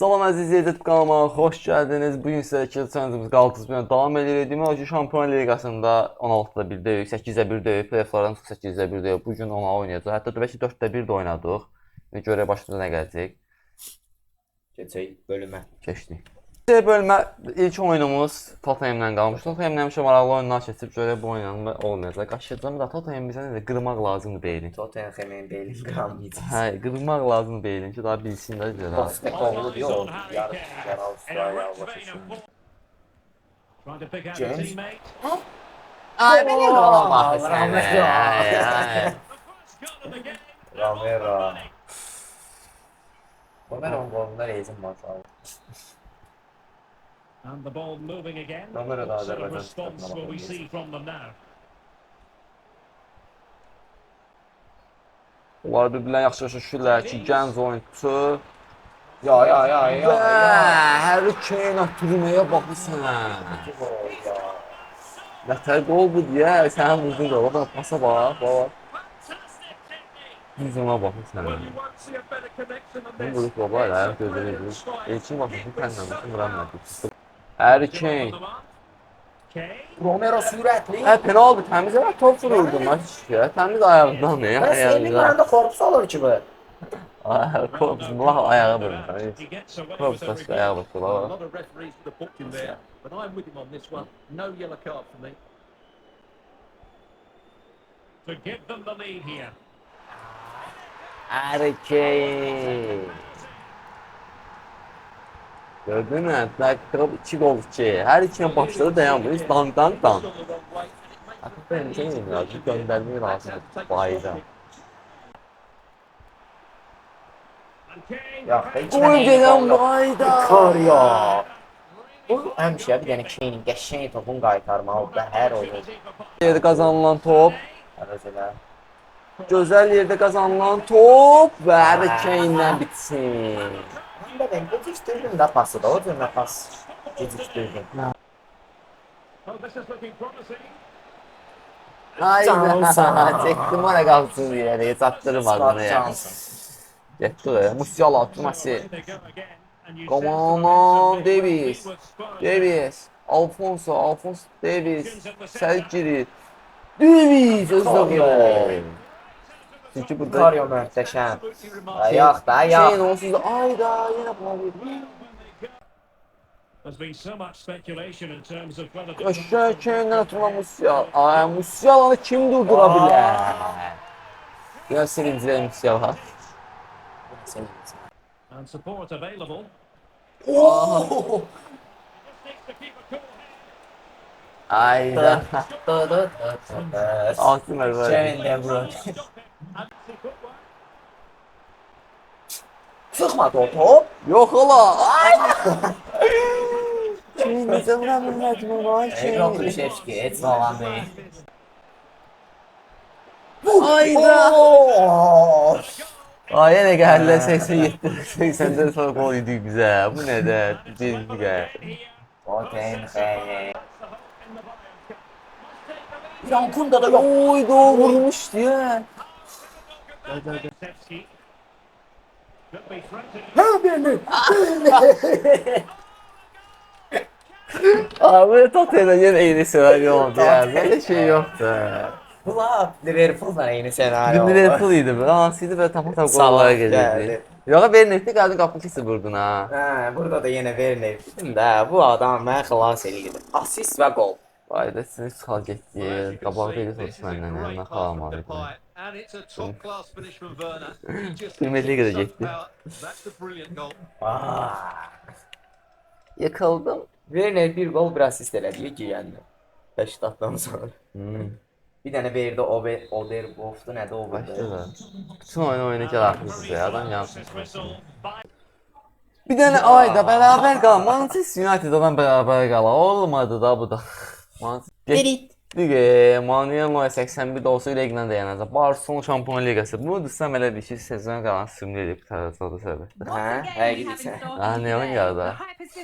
Salam əziz izləyicilər kanalıma xoş gəldiniz. Bu gün sizə keçəcəyimiz qalxızmaya davam edirik. Demək ki, Şampionlar Liqasında 16-da 1 döyük, 8-də 1 döyük, play-offlardan çox 8-də 1 döyük. Bu gün ona oynayacağıq. Hətta bəlkə 4-də 1 də oynadıq. Və görək başımıza nə gələcək. Keçək bölümə. Keçdik. İlk bölmə ilk oyunumuz Tottenham'la qalmış. Tottenham'la həmişə maraqlı oyunlar keçib görək bu oyunla olmayacaq. Qaçacağım da Tottenham bizə necə qırmaq lazımdır beynin. Tottenham'in Beylik qanmayacaq. Hə, qırmaq lazımdır beynin ki, daha bilsinlər bizə. daha. Basketbolu diyor yarı to pick out James. Ay beni Allah Ramiro. səni. Ay, ay. Got them again. Ramiro. Romero'nun golunda rezim var. And the ball moving again. Da What sort of response will we see from them now? Onlar bir-birinə yaxşı yaşayırlar ki, gənc oyunçu. Ya ya ya ya. Harry Kane ötürməyə baxırsan. Gol. Nətər qol bu deyə, sənin vurdun qola. Bax, pasa bax, bax. Yüzümə baxırsan. Well, you won't see a better connection than Bu vuruş baba, ayaq gözünü vurur. Elçin baxır, bu kəndən vuramır. Harry Kane. Kane. Romero sürətli. Hə, penaltı təmiz elə top vururdum maç ya. Təmiz ayağından ya. Ben sevdiğim arada korpus olur ki bu. Korpus Allah ayağa vurur. Korpus with a başqa ayağa vurur but I'm with him on this one. No yellow card for me. to give them the lead here. Harry Kane. Gördün mü? 2 gol 2. Her ikine başladı dayanmıyor. Hiç dan dan dan. Artık benim şey miyim ya? Bir göndermeyi lazım. Bayda. Ya Gol gelen bayda. Kar ya. Bu həmişə bir dənə Kane'in qəşəng topun qaytarmalıdır hər oyun. Yerde kazanılan top. Mesela. Güzel yerde kazanılan top. Ve Kane'den bitsin. Ben gecikdirdim də pası da, o nə pas promising. Hayda. Çektim ona kalsın diye. Hiç attırmadım Scott ya. Yetti oraya. Musiala atması. Come on, with Spurs. Davis. Alfonso. Alfonso Davis. Sergiri. Davis. Hızlı Çünkü burada Kario möhtəşəm. Ayaq da, ayaq. Şeyin onsuz da ayda yine bulabildim. There's been so much speculation in terms of whether this Aşağı Kane'den atılan Musiala. Ay Musiala'nı kim durdurabilir? Ya sevinciler Musiala. and support available. Head. Ayda. Altınlar böyle. Kevin De Bruyne. Çıxmadı o top. Yok ola. Ayda. Kane bize vuramıyorlar bunu. Ebro Kulüşevski, heç zaman deyil. Ayda. Oo! Ay yine geldiler 87 80'den sonra gol yedik bize. Bu ne de? Ciddi. In the Bayern. Yankunda da yok. Oy da vurmuş diye. Kulusevski. Could be threatened. Abi Tottenham'da yine yeni senaryo oldu ya. Böyle şey yoktu. Ulan Liverpool'la yeni senaryo oldu. Liverpool'ydı böyle. Anasıydı böyle tam tam gollara gelirdi. Yok ben nefti geldi kapı kesi vurdun ha. Hə, burada da yenə Werner dedim də, bu adam məni xilas eləyir. Assist və gol. Vay da sinir çıxal getdi. Qabaq dedi soruşsun məndən. Yəni mən xalamalıydım. And it's a top class finish from Werner. He just Premier Lig'e de gitti. That's a brilliant goal. Aa. Yıkıldım. Werner bir gol, bir assist elədi ki, yəni. Beşiktaşdan sonra. Hmm. Bir dənə verdi Ober Oderbofdu, nədir o Başta burada? da. Bütün oyunu oynayacaq haklısınız ya. Adam. Whistle. Bir tane ayda beraber kal. Manchester United'dan beraber kal. Olmadı da bu da. Manchester. Lige, Manuel 81 olsa ilə dayanacaq. Barcelona Şampionlar Liqası. Bu desəm elə bir şey sezona qalan sürümlü edib qurtaracaqdı səbəb. Hə, həqiqətən. Ha, ne oyun geldi?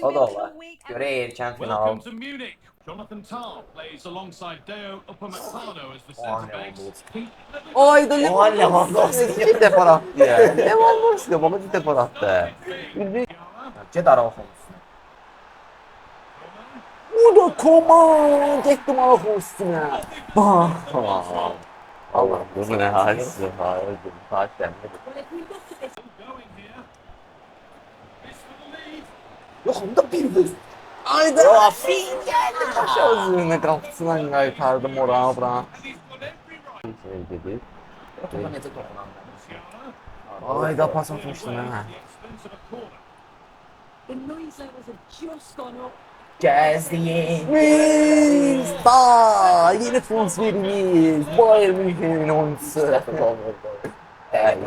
O da olar. Görə erkən final. Jonathan Tah plays alongside Deo Upamecano as the centre backs. Ayda Oha, Lewandowski. İki defa attı ya. Lewandowski baba iki defa attı. Get Araujo üstüne. Bu da koman getdim Araujo üstüne. Bak. Allah bu ne for the lead. Yok onda bir hız. Ayda. Rafinha. Aşağı üzerine kapısından kaytardım every right. Şey dedi. Ayda pas atmıştım ha. The noise levels have just gone up. Gəzdiyin. Biz da yeni transferimiz Bayern Münih'in oyuncusu. Evet.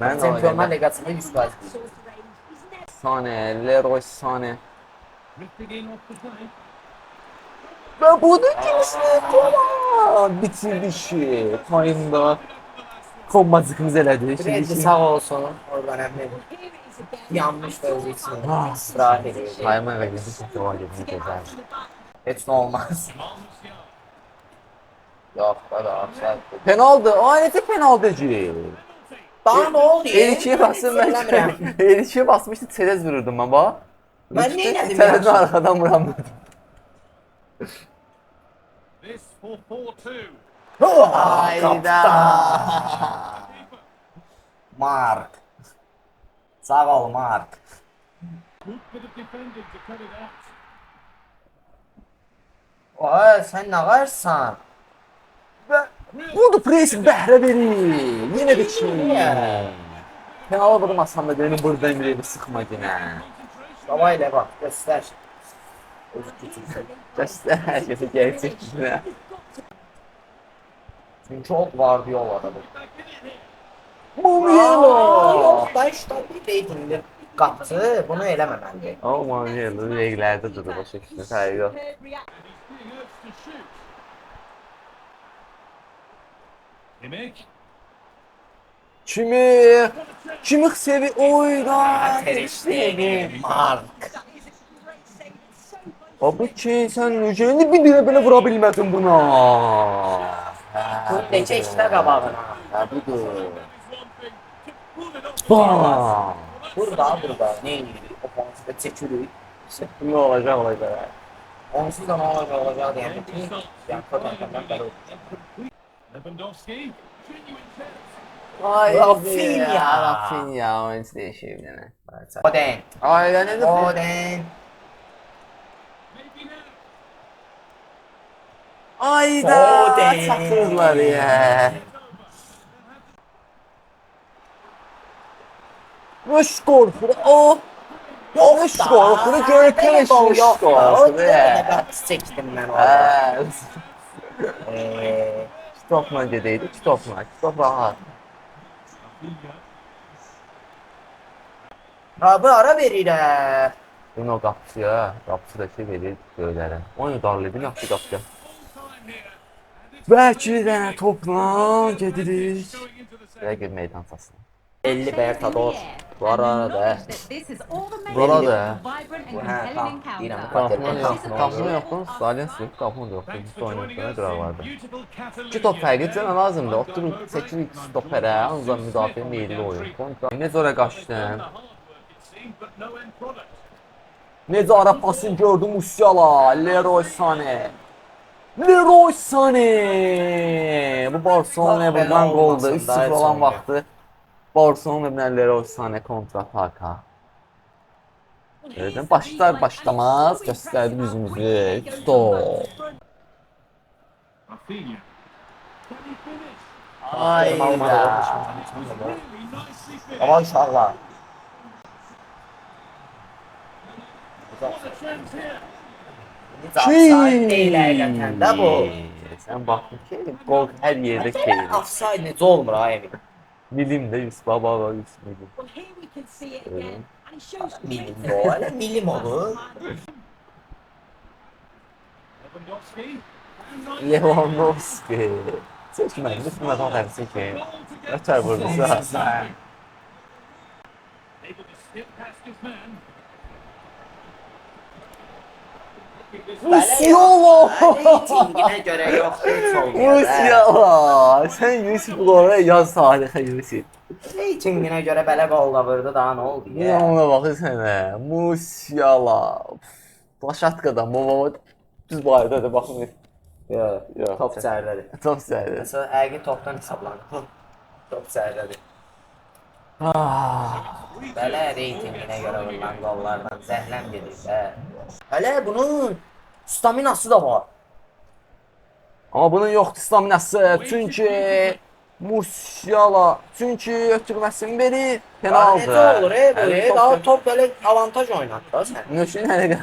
Ben de Çempionlar öyle. Liqasında 100 faiz. Sort of range. He's never Sane, Leroy Sane. Ve bunu kimse koman bitirdi işi. Time'da kombacıkımız elədi. Şimdi Freddi işi- sağ olsun. Oradan əmin. Here it is again. Yanlış da özü için. Ah. İstirahət edəcək. Time'a ve. To the back. Heç nə olmaz. Yox, da offside. Penaldı. Aa ne penaltıcı. Daha nə oldu? Eliçiye bastım ben. Eliçiye basmıştı çerez vururdum ben bak. Ben ne Çerezin ya? arkadan vuram dedim. This for 4-2. Hayda. Mark. Sağ ol Mark. Ay sen ne varsan? Budu bəhrə verir. Yenə də ki. Yeah. Penal vurdum aslında benim buradan bir sıkma yine. İle bak göster. Göster herkese gerçekten. Çünkü çok var diyor o adamı. Mumyelo. Yok da işte bir reytingli kaptı. Bunu eləməməli. O Mumyelo reglerde durur o şekilde. Hayır yok. Kimmich. Kimi? Kimi sevi oyda. Ter Stegen, Mark. Abi ki sen Yüceğini bir dire bile vurabilmedin buna. Bu necə işlə qabağına. Ha budur. Bam. Burada, burada. Ne? Ofansifə çəkirik. Ne olacak olacak. Onsuz da olacaq olacaq deyən bütün yəni Tottenham'dan bəri olacaq. Lewandowski. Ay Rafinha. Rafinha oyuncu değişiyor bir tane. Oden. Ay ya ne de Oden. Ayda Foden. çatırlar ya. Müş korkuru o. Müş korkuru görkeleş müş korkuru ya. Qaç çəkdim mən orada. Evet. Eee, Stopla gedeydi, stopla, stop rahat. Rafinha. Ha bu ara verirlər. Bunu o qapıcıya, qapıcı da şey verir göylərə. Onu here. And it's Bəlkə bir dənə topla gedirik. Rəqib meydan tasına. 50 Bertador. Var arada. Da. Bu hə, tam deyirəm. Qapını Qapını yoxdur, qapını yoxdur, Stalins yox, qapını yoxdur. Thanks Bu for oyun joining yoxdur, nə us. qırağı on vardı. Beautiful Catalonia. İki top fərqi sənə lazımdır. Oturub 8 stopperə, ancaq müdafiə meyilli oyun. Kontra. Necə ora qaçdın? Hard work it seemed, but no end product. Necə ara pasını gördü Musiala, Leroy Sané. Leroy Sané! Bu Barcelona buradan olmasın 3-0 da, olan vaxtı Barcelona ilə Leroy Sané kontra ataka. Dedim, başlar başlamaz göstərdi yüzümüzü. Stop. Ayda. Aman uşaqlar. What a chance here. Offside deyil həqiqətən də bu. Sən baxdın ki, qol hər yerdə keyif. Necə olmur ha Emin? Milim də 100 baba var 100 milim. Well, here we can see it again. And he shows Milim great Musiala! Reytinginə görə yox, heç Musiala! Sən Yusuf Lora yaz tarixə Yusuf. Reytinginə görə belə qol da vurdu, daha nə oldu ya? Ya ona baxırsan hə. Musiala. Başatqada Momo biz bu ayda da baxmır. Ya, ya. Top sərdədir. Top sərdədir. Məsələn, əqiq topdan hesablanır. Top sərdədir. Ah. Belə reytinginə görə vurulan qollardan zəhləm gedir də. Hələ bunun staminası da var. Ama bunun yoktu staminası. Çünkü Musiala. Çünkü ötürməsini verir. Penaltı. Necə olur e belə? çok Daha top belə avantaj oynatdı da sən. Nöşün hələ.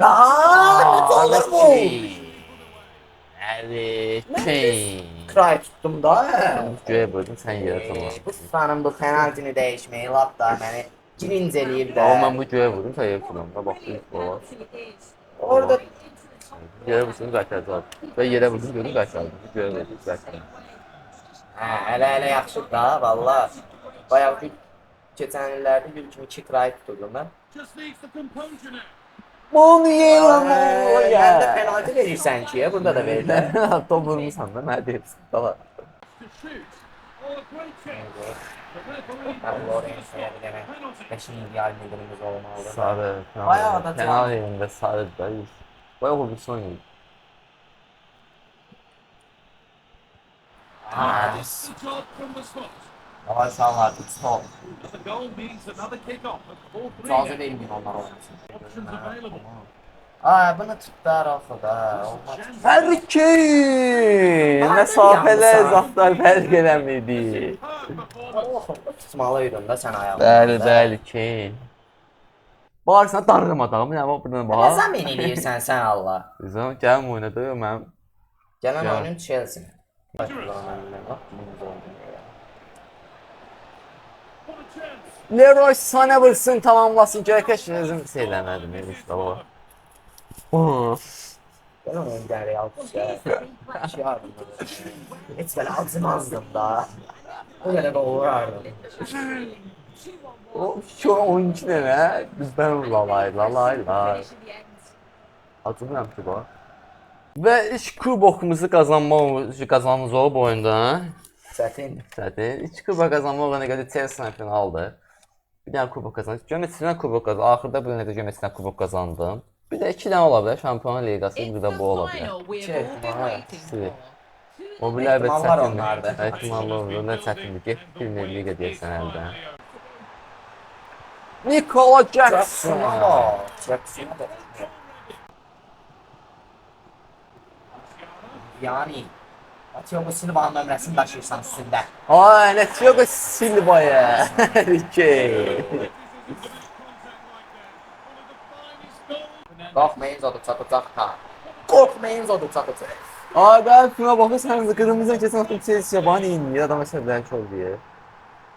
Aa, olur bu? Harry Kane. Kray tuttum da. Göğe vurdum sen yere tamam. Bu Fifanın bu penaltini dəyişməyi lap da məni cilinc eləyib də. Ama ben bu göğe vurdum sen yere tamam. Da bak ilk baba. Orada Yere vurdum qaytardı. Ve yere vurdum gördüm qaytardı. Bu göğe vurdum qaytardı. hə, hələ hələ yaxşıdır da valla. Bayaq bir keçən illərdə bir kimi 2 kray tuturdum mən. Composure now. Monuela Mən də penalti verirsən ki, burada da verirlər. Top vurmuşsan da mən deyim. Tamam. Mən Lorenzo'ya penalty. 5 milyar milimiz olmalıdır. Sarı. Bayağı da Penal yerinde sarı da. Bayağı vurmuşsun oyunu. Ha, Spot. Hava sahalar, stop. The goal means another kick-off at 4-3 İcazə now. verməyin onlar olmasın. Aa, bunu tutdular axı da. Olmaz. Harry Kane! Mesafeler zatlar fərq eləmedi. Superb performance. Oh, tutmalıydın da sən ayağını. Bəli, bəli Kane. Bağırsan darırım adamı, ya bax buradan Nə bax. zəmin eləyirsən sən Allah? Bizim gəlin oynadı, mənim Gələn oyunun Chelsea. What a chance. Leroy Sané vursun, tamamlasın. Görkəşinizin söyləmədim, Mustafa. Oh. Gələn oyun gəlir Real Şey yardım. Heç belə acımazdım da. O qədər də uğrardım. O şu oyuncu ne ne? Bizden lalay lalay lay. Hatırlamıyorum ki bu. Ve ilk kubokumuzu kazanmamız, kazanmamız oldu bu oyunda. Çətin. Zaten ilk kubok kazanma olana göre Chelsea finaldı. Bir tane kubok kazandım. Gömesinden kubok kazandım. Ahırda bir tane gömesinden kubok kazandım. Bir de iki tane olabilir. Şampiyonlar Ligası bir de bu olabilir. Bile evet İhtimallar çətindir. onlardı. Ehtimallar oldu. Ne çətindir ki? Premier Liga deyirsən əldə. Nikola Jackson. Bak. Yani Atiyomu Silva'nın nömrəsini daşıyırsan üstündə. Ay, ne Thiago Silva'ya. Ricky. Qalxmayın zodu çatacaq ha. Qorxmayın zodu çatacaq. Ay, ben filme bakırsanız kırmızı öncesi atım Chelsea bana indi. Adam mesela çok diye.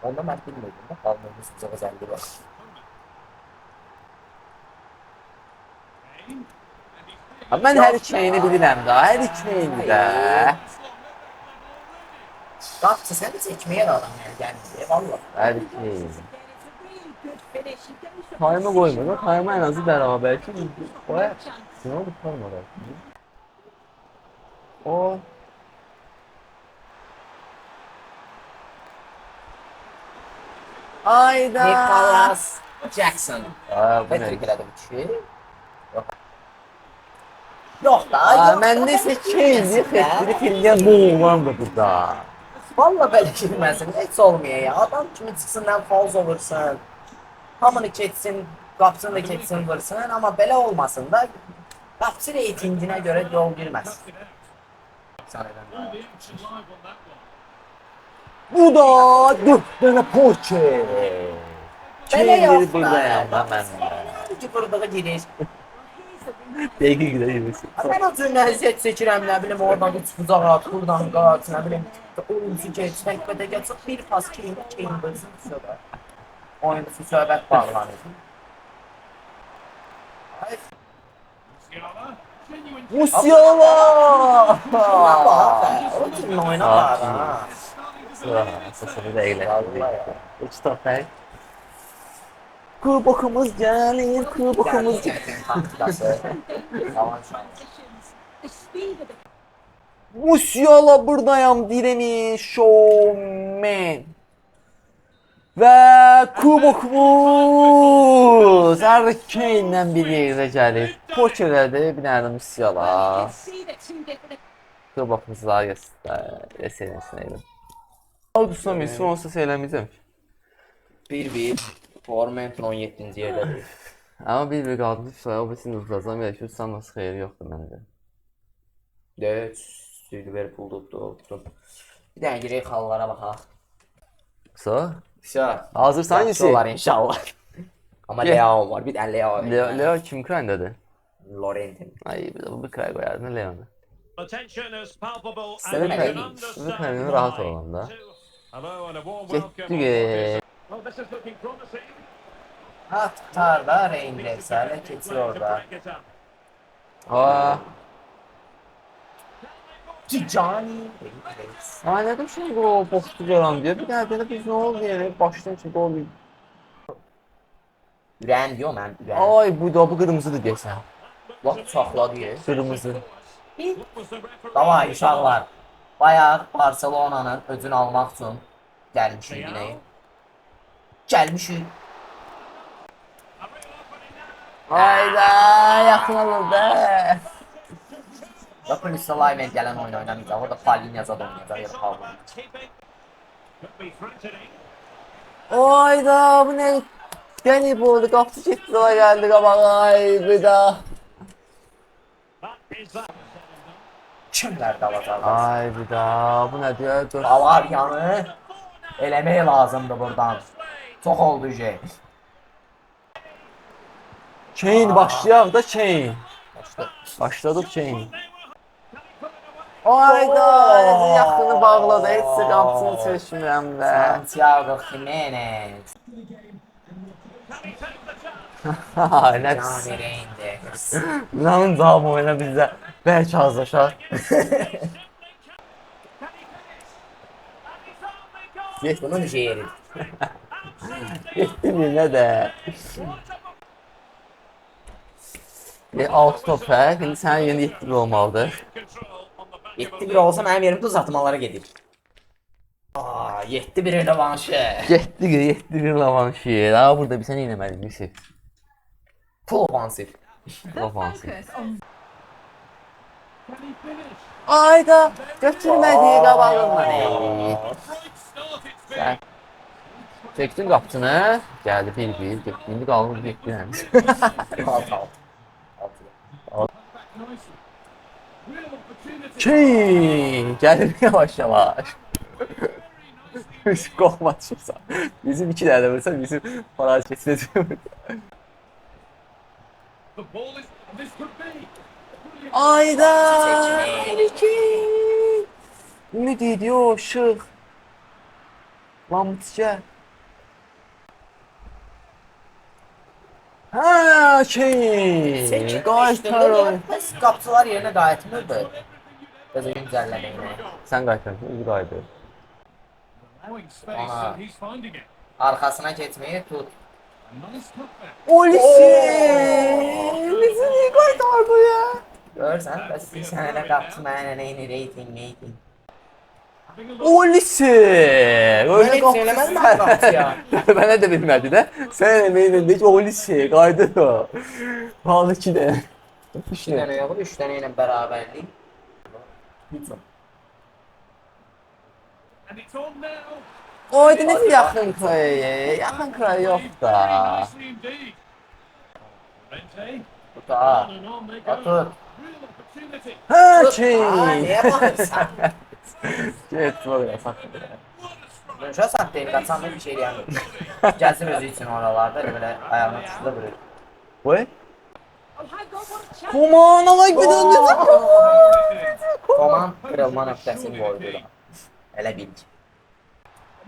Onda mən bilmirdim də. Qalmayın üstüncə özəlliyi var. Abi ben her ikiliyini bilirəm da. Her ikiliyini də. Də çəkməyə də adam yəni gəlmir. Valla. Her ikiliyini. Time'ı koymadı. Time'ı en azı beraber. Çünkü koyar. Ne oldu kalmadı. O. Ayda. Nicholas Jackson. Aa, bu ne? Yox. Yox da, Aa, yox. mən nəsə şeydi, xətri filmdən bu oğlandı burada. Valla belə girməsin, heç olmuyor ya. Adam kimi çıxsın, ən falz olursun. Hamını keçsin, qapısını da keçsin, vursun. Amma belə olmasın da qapısı reytinginə görə yol one. Bu da dört. Belə Çeyir yox buradayam da. Ki vurduğu girir. Dəqiq gidiyorsun. Mən o nəziyyət çəkirəm, nə bilim, oradan üç bucaq at, buradan qaç, nə bilim, oyuncu geç, təkbədə geç, bir pas keyin, keyin vursun, söhbət. Oyuncu söhbət bağlanır. Ay, Musiala. Bax, hə, o cür oyuna elədi. ya. Uç topak. Kubokumuz gəlir, kubokumuz Musiala buradayım diremiş. Showman. Ve kubokumuz erkeğinden biri Recali. Poçerel'de bir nerede Musiala. Kubokumuzu daha göster. Esenesineydin. Augustus'un Müslüm olsa seylemeyeceğim. 1-1. Forment'in 17. yerdə. Amma bir-bir qaldı, o bizim uzazam yaşıyorsan, başqa yeri yoxdur məndə. 4 Liverpool'du doğrulttum. Bir dənə girək xallara baxaq. So? Şah. Hazırsan hangisi? Olar inşallah. Ama Gel. Leao var. Bir dənə Leao. var. Leo, Leo kim kaynadı? Llorente. Ay bir de bu bir kay koyardın Leon'u. Sıvı kay, sıvı kaynının rahat olan da. Getdi. Ha tutar da Rangers hala keçir orada. Aa. Ticani. Rangers. ay ne demişim bu boştu gören diyor. Bir dedi biz ne oldu yani baştan için gol. Ürən diyor mən. Ürən. Ay bu da bu kırmızıdır desen. Vaxt saxladı ya. Kırmızı. Davay uşaqlar. Bayaq Barcelona'nın ödün almaq üçün gəlmişik yenə. Gəlmişik. Hayda yakın alındı. Bakın Lyman gələn oyun oynamayacaq. Orada Palin zad oynayacaq. Ya da Pavlo. Hayda bu ne? Yani bu oldu kaptı çıktı da geldi kabağa. Ay bir daha. That. Kimlər dalacaq? Ay bir daha. Bu ne diyor? Dur. Avaryanı eləmək lazımdı buradan. Çox oldu şey. Kane başlayaq da. Başda. Başladık Kane. Hayda yaxını bağladı. Heç qapısını seçmirəm də. Santiago Jimenez. Nə. Lan cavab oyna bizdə. Bəlkə hazırlaşar. Bunun jeri. Getdi birinə də. E, 6 top fərq. İndi sənin yeni 7 gol olmalıdır. 7 bir olsa mənim yerimdə uzatmalara gedir. Aa, 7 bir revanşı. Getdi 7 bir lavanşi. Daha burada bir. Full ofansif. The Ofansif. focus on Can he finish? Ayda it's been. Sən çəkdin qapısını. Gəldi bir bir. Qaldı getdi yəni. Alt alt. Alt. Kane gəlir yavaş yavaş. Biz qorxma çıxsa. Bizim iki dənə vursa bizim para. Brilliant. Ayda! Seçenek. Kane! Ümid ediyor ışıq. Ha. Bəs qapıçılar yerinə qayıtmırdı. Biraz oyun düzəlləməyinə. Sən qaytardın, biz qayıdır. Allowing space Aha. Arxasına keçməyi tut. A nice cutback. Olisi! Bizi niye qaytardı ya? Görsən, bəs sən elə qapıçı mənə neyini reyting, reyting. Having a look. Olisi! Öyle hiç söylemedim ben. Bana da bilmedi de. Sen emeğinin de hiç Olisi kaydı o. Pahalı ki de. 2 dənə yox, 3 dənə ilə bərabərlik. Hücum. And it's on now. Oydu ne yakın kayı. Yakın kayı yok da. indeed. Rente. Tut ha. Şey. Aa, baxırsan? Evet böyle sak. What a strike. Dönüşə saxlayıb qaçanda bir şey deyəmir. Gəlsin özü üçün oralarda elə belə ayağına hang on, what! Come on ama bir döndü. Koman qırılma nöqtəsini qoydu da. Elə bil ki.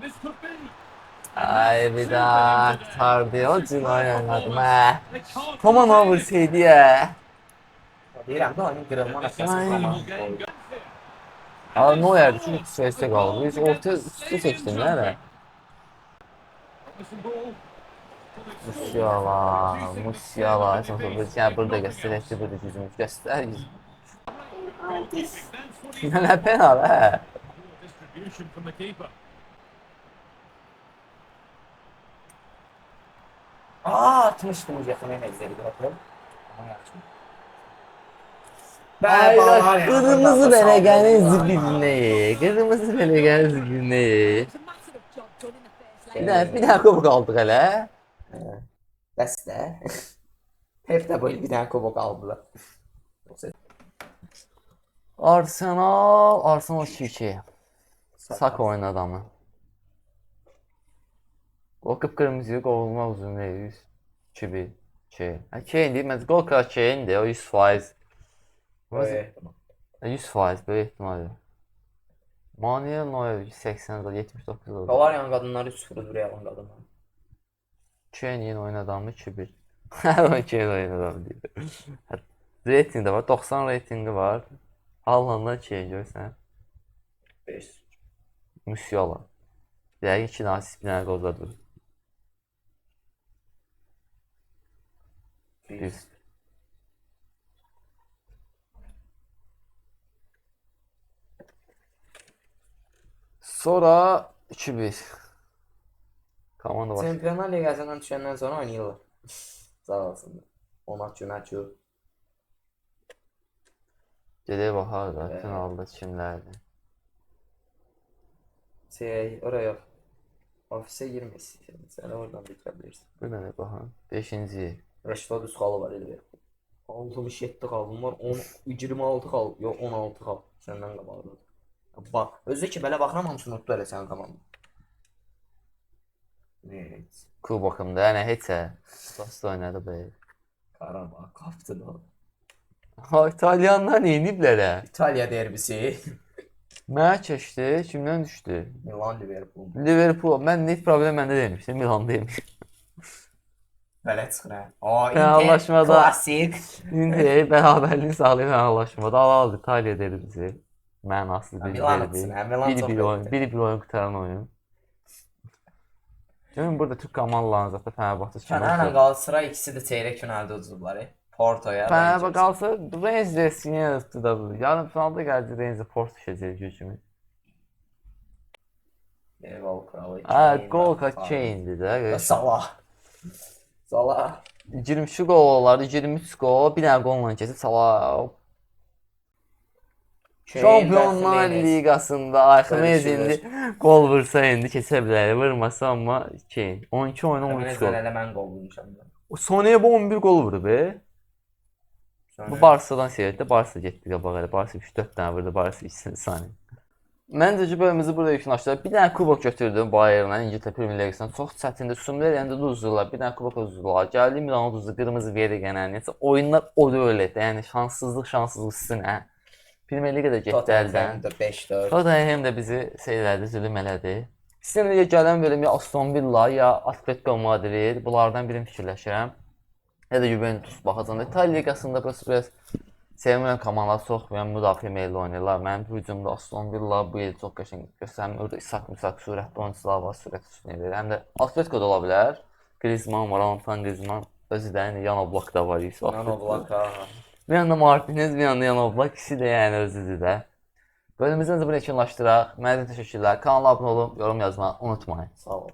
This could be. Ay bir daha tardı o cinayet oynadım ha. Come on overseydi ya. Deyirəm də onun qırılma nöqtəsini koman Game qoydu. goes here. Ama ne oyardı çünkü sesle kaldı. Biz orta üstü nerede? Missing ball. Musiala, Musiala. Sonra biz yani burada göster, hepsi burada yüzümüz göster. yüz- Then footy Nə penal keeper. Aa atmışdım yakına mezleri bakalım. Ama yaxşı. A massive job done in the first Bir dənə, bir dənə kubok aldıq hələ. Bəs də. Hep də böyle bir dənə kubok aldılar. Arsenal, Arsenal 2-2. Saka oyun adamı. O qıpqırmızı qovulma uzun deyil. 2-1. 2. Hə, Kane deyil, məncə qol kral Kane'dir, o 100%. Böyle. 100% böyük ehtimal. Manuel Neuer 80 da 79 oldu. Bavariyan qadınları 3-0 duruyalım qadınlar. Yeni oyun adamı 2-1. Hər Kane oyun adamı deyil. Rating də var, 90 reytingi var. Haaland'dan Kane görsən. 5. Musiala. Yəqin 2 dənə asist, bir dənə durur. 1. Sonra 2-1. Komanda var. Çempionlar Liqasından düşəndən sonra oynayırlar. Sağ olsunlar. Ona kömək yok. Gedək baxar da Ee. finalda kimlərdir. Şey, oraya yok. Ofise girmesin. Sen oradan bitirebilirsin. Bu nədir baxın? 5-ci. Rashford üst kalı var Liverpool. 67 kalbim var. 10, 26 kal. Yok 16 kal. Senden qabaqdadır. Bak. Özü ki belə baxıram unutdu elə sənin komanda. Evet. Kubokumda, heç ə. Dost oynadı be. Karabağ kaptı da. Ha, İtalyanlar yeniblər ə. İtalya derbisi. Mənə keçdi, kimdən düşdü? Milan Liverpool. Liverpool. Mən net problem məndə demişdim, Milanda demiş. Belə çıxır hə. Aa, Fəallaşmada- Klasik. İndi bərabərliyi sağlayan anlaşmada aldı İtaliya dedi Mənasız bir Milan hə, Milan Biri bir oyun, biri bir oyun qutaran oyun. Görün burada Türk komandalarının zaten Fenerbahçe Fenerlə Galatasaray ikisi də çeyrək finalda uduzublar. e. Portoya. Fenerbahçe Rangers. qalsa Rangers yenə tuta bilər. Yarın finalda gəldi Rangers Port düşəcək gücümü. Bir gol kralı. Ha, gol. Kane'di Və də. Salah. Salah. 23 gol olardı, 23 gol, bir dənə golla keçib Salah. Jimenez. Liqasında Ayxemez Bölüşürlər. indi gol vursa indi keçə bilər. Vurmasa amma Kane. 12 oyuna 13 Jimenez'dən gol. qol vurmuşam. da. O Sonaya bu 11 gol vurdu be. Sonra- Bu Barsadan seyretdi. Barsa getdi qabağa elə. Barsa 3-4 dənə vurdu. Barsa 2 saniyə. Məncə bölümümüzü burada yekunlaşdıraq. Bir dənə kubok götürdüm Bayernə, İngiltərə Premier Liqasından. Çox çətindir. Sumler yəni uduzdular. Bir dənə kubok uduzdular. Gəldi Milan uduzdu. Qırmızı verigənə. Necə oyunlar o dövlətdə. Yəni şanssızlıq şanssızlıq üstünə. Premier Liqada getdi əldən. Tottenham da 5-4. Tottenham da bizi şeylədi, zülm elədi. İstəyirəm ya gələn bölüm ya Aston Villa ya Atletico Madrid bunlardan birini fikirləşirəm. Ya da Juventus baxacağam. İtaliya liqasında prosta biraz sevmirəm komandalar soxmayan müdafiə meyilli oynayırlar. Mənim hücumda Aston Villa bu il çox qəşəng göstərmir. Orada İshak Misak sürətli oyunçular var, sürət üstünlüyü verir. Həm də Atletico da ola bilər. Griezmann var, Antoine Griezmann. Özü də yəni yan oblak da var. Yusuf Nano Blaka. Bir yanda Martinez, bir yanda Yanobla. İkisi də yəni özüdür də. Bölümümüzü buraya yekunlaşdıraq. Mənə təşəkkürlər. Kanala abunə olun, yorum yazmağı unutmayın. Sağ ol.